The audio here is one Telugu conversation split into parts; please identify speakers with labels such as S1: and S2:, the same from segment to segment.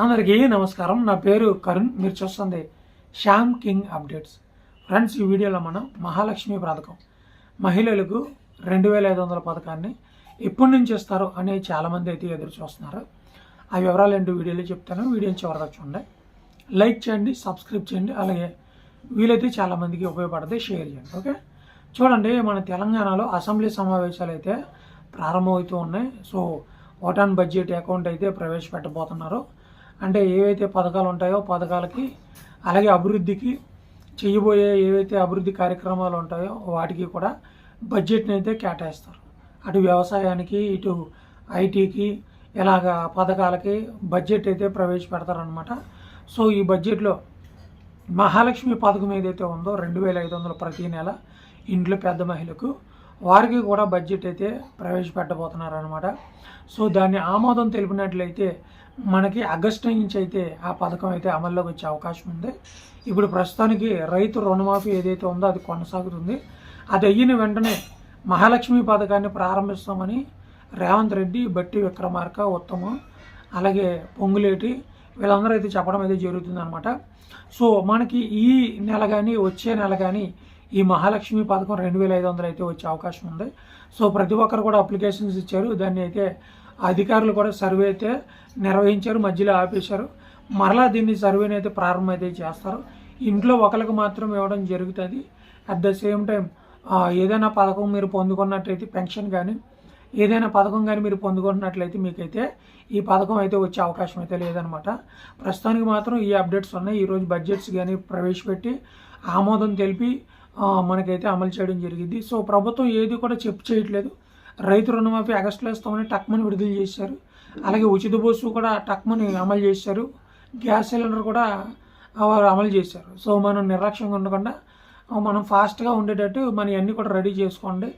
S1: అందరికీ నమస్కారం. నా పేరు కరుణ్. మీరు చూస్తుంది శ్యామ్ కింగ్ అప్డేట్స్. ఫ్రెండ్స్ ఈ వీడియోలో మనం మహాలక్ష్మి పథకం. మహిళలకు రెండు వేల ఐదు వందల పథకాన్ని ఎప్పటి నుంచి ఇస్తారు అని చాలామంది అయితే ఎదురు చూస్తున్నారు. ఆ వివరాలు రెండు వీడియోలో చెప్తాను. వీడియో చివరిగా చూడండి. లైక్ చేయండి సబ్స్క్రైబ్ చేయండి. అలాగే వీలైతే చాలామందికి ఉపయోగపడితే షేర్ చేయండి. ఓకే? చూడండి మన తెలంగాణలో అసెంబ్లీ సమావేశాలు అయితే ప్రారంభమవుతూ ఉన్నాయి. సో ఓటాన్ బడ్జెట్ అకౌంట్ అయితే ప్రవేశపెట్టబోతున్నారు. అంటే ఏవైతే పథకాలు ఉంటాయో పథకాలకి అలాగే అభివృద్ధికి చేయబోయే ఏవైతే అభివృద్ధి కార్యక్రమాలు ఉంటాయో వాటికి కూడా బడ్జెట్ని అయితే కేటాయిస్తారు. అటు వ్యవసాయానికి ఇటు ఐటీకి ఇలాగ పథకాలకి బడ్జెట్ అయితే ప్రవేశపెడతారనమాట సో ఈ బడ్జెట్లో మహాలక్ష్మి పథకం ఏదైతే ఉందో రెండు వేల ఐదు వందలు ప్రతి నెల ఇంట్లో పెద్ద మహిళకు వారికి కూడా బడ్జెట్ అయితే ప్రవేశపెట్టబోతున్నారు అనమాట సో దాన్ని ఆమోదం తెలిపినట్లయితే మనకి ఆగస్టు నుంచి అయితే ఆ పథకం అయితే అమల్లోకి వచ్చే అవకాశం ఉంది. ఇప్పుడు ప్రస్తుతానికి రైతు రుణమాఫీ ఏదైతే ఉందో అది కొనసాగుతుంది. అది అయిన వెంటనే మహాలక్ష్మి పథకాన్ని ప్రారంభిస్తామని రేవంత్ రెడ్డి బట్టి విక్రమార్క ఉత్తమం అలాగే పొంగులేటి వీళ్ళందరూ అయితే చెప్పడం అయితే జరుగుతుంది అనమాట సో మనకి ఈ నెల కానీ వచ్చే నెల కానీ ఈ మహాలక్ష్మి పథకం రెండు వేల ఐదు వందలు అయితే వచ్చే అవకాశం ఉంది. సో ప్రతి ఒక్కరు కూడా అప్లికేషన్స్ ఇచ్చారు. దాన్ని అయితే అధికారులు కూడా సర్వే అయితే నిర్వహించారు మధ్యలో ఆపేశారు. మరలా దీన్ని సర్వేని అయితే ప్రారంభం అయితే చేస్తారు. ఇంట్లో ఒకరికి మాత్రం ఇవ్వడం జరుగుతుంది. అట్ ద సేమ్ టైం ఏదైనా పథకం మీరు పొందుకున్నట్లయితే పెన్షన్ కానీ ఏదైనా పథకం కానీ మీరు పొందుకుంటున్నట్లయితే మీకైతే ఈ పథకం అయితే వచ్చే అవకాశం అయితే లేదనమాట. ప్రస్తుతానికి మాత్రం ఈ అప్డేట్స్ ఉన్నాయి. ఈరోజు బడ్జెట్స్ కానీ ప్రవేశపెట్టి ఆమోదం తెలిపి మనకైతే అమలు చేయడం జరిగింది. సో ప్రభుత్వం ఏది కూడా చెప్పు చేయట్లేదు. రైతు రుణమాఫీ ఆగస్టులో ఇస్తామని టక్మని విడుదల చేశారు. అలాగే ఉచిత బస్సు కూడా టక్మని అమలు చేశారు. గ్యాస్ సిలిండర్ కూడా వారు అమలు చేశారు. సో మనం నిర్లక్ష్యంగా ఉండకుండా మనం ఫాస్ట్గా ఉండేటట్టు మనం అన్నీ కూడా రెడీ చేసుకోండి.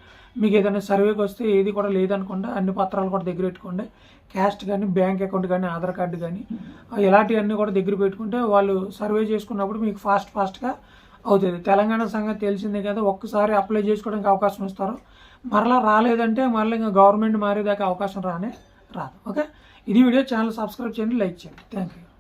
S1: మీకు ఏదైనా సర్వేకి వస్తే ఏది కూడా లేదనుకుండా అన్ని పత్రాలు కూడా దగ్గర పెట్టుకోండి. క్యాస్ట్ కానీ బ్యాంక్ అకౌంట్ కానీ ఆధార్ కార్డు కానీ ఇలాంటివన్నీ కూడా దగ్గర పెట్టుకుంటే వాళ్ళు సర్వే చేసుకున్నప్పుడు మీకు ఫాస్ట్ ఫాస్ట్గా అవుతుంది. తెలంగాణ సంగతి తెలిసిందే కదా ఒక్కసారి అప్లై చేసుకోవడానికి అవకాశం ఇస్తారు. మరలా రాలేదంటే మరలా ఇంకా గవర్నమెంట్ మారేదాకా అవకాశం రానే రాదు. ఓకే ఇది వీడియో ఛానల్ సబ్స్క్రైబ్ చేయండి లైక్ చేయండి. Thank you